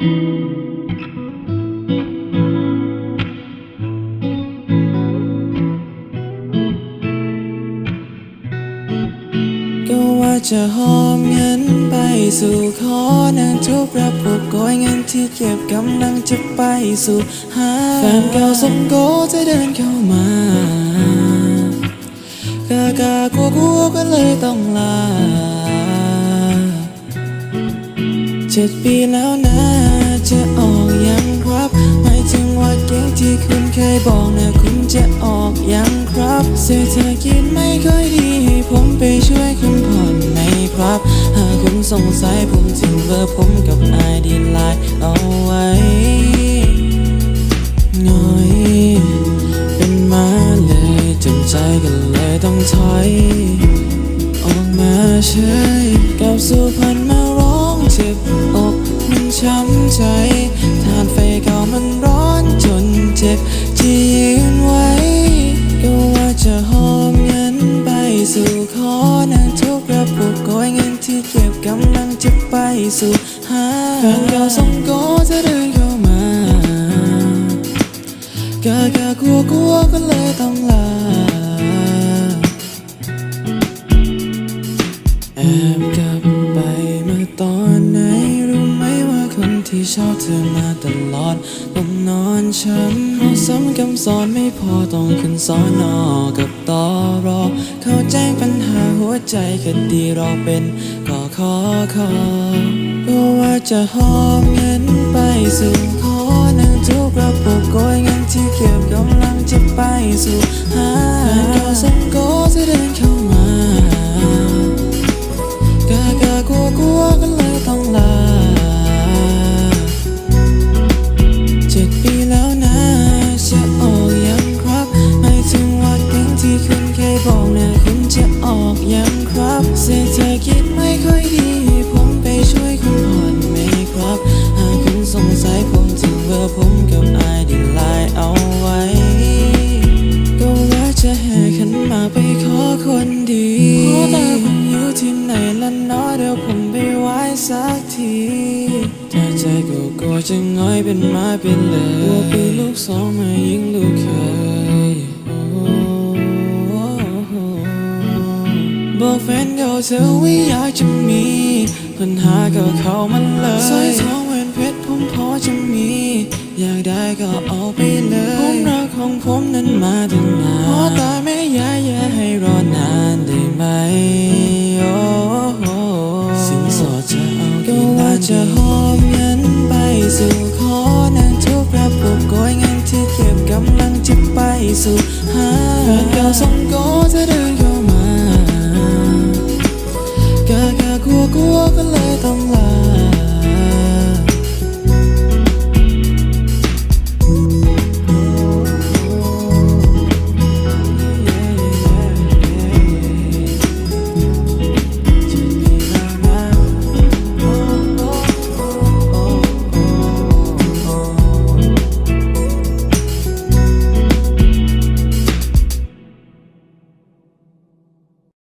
ก็ว่าจะหอมเงินไปสู่ขอนั่งทุบรับผูกโกยเงินที่เก็บกำลังจะไปสู่หาแฟนเก่าสมโกจะเดินเข้ามา กากากลัวกัวก็เลยต้องลาเจ็ดปีแล้วนะ จะออกยังครับหมายถึงว่าเก่งที่คุณเคยบอกนะคุณจะออกยังครับเศรษฐกิจไม่ค่อยดีให้ผมไปช่วยคุณผ่อนไหมครับ หากคุณสงสัยผมทิ้งเบอร์ผมกับไอดีไลน์เอาไว้หน่อยเป็นมาเลยจนใจก็เลยต้องถอย ออกมาเฉยกับสุพรรณ ช้ำใจ ทานไฟเก่ามันร้อนจนเจ็บที่ยืนไว้ ก็ว่าจะหอมเงินไปสู่ขอนันทุกระปุกโกยเงินที่เก็บกำลังจะไปสู่หาแฟนเก่าสมโกจะเดินเข้ามากากากลัวกลัวก็เลยต้องลาแอบ ต้องนอนช้ำเพราะซ้ำคำสอนไม่พอต้องขึ้นสอนอกับตอรอ เข้าแจ้งปัญหาหัวใจคดีรอเป็นก็ขอขอก็ว่าจะหอบเงินไปสู่ ออกยังครับเศรษฐกิจไม่ค่อยดีผมไปช่วยคุณผ่อนไหมครับ หากคุณสงสัยผมถึงเบอร์ผมกับไอดีไลน์เอาไว้ ก็ว่าจะแห่ขันหมากไปขอคนดีขอตาผมอยู่ที่ไหนละเนาะเดี๋ยวผมไปไหว้สักทีถ้าใจก็กลัวจะง่อยเป็นไม้เป็นเลยกลัวปีลูกสองมายิงลูกเคย เก่าเธอว่าอยากจะมี ปัญหาก็เข้ามันเลยสร้อยทองแหวนเพชรผมพอจะมี อยากได้ก็เอาไปเลยผมรักของผมนั้นมาตั้งนานพอตายแม่ยายอย่าให้รอนานได้ไหมโอ้โหสินสอดจะเอาก็ว่าจะหอมเงินไปสู่ขอนันทุกระปุกโกยเงินที่เก็บกำลังจะไปสู่หาแฟนเก่าสมโกจะเดินเข้า กลัวกลัวก็เลยต้องลา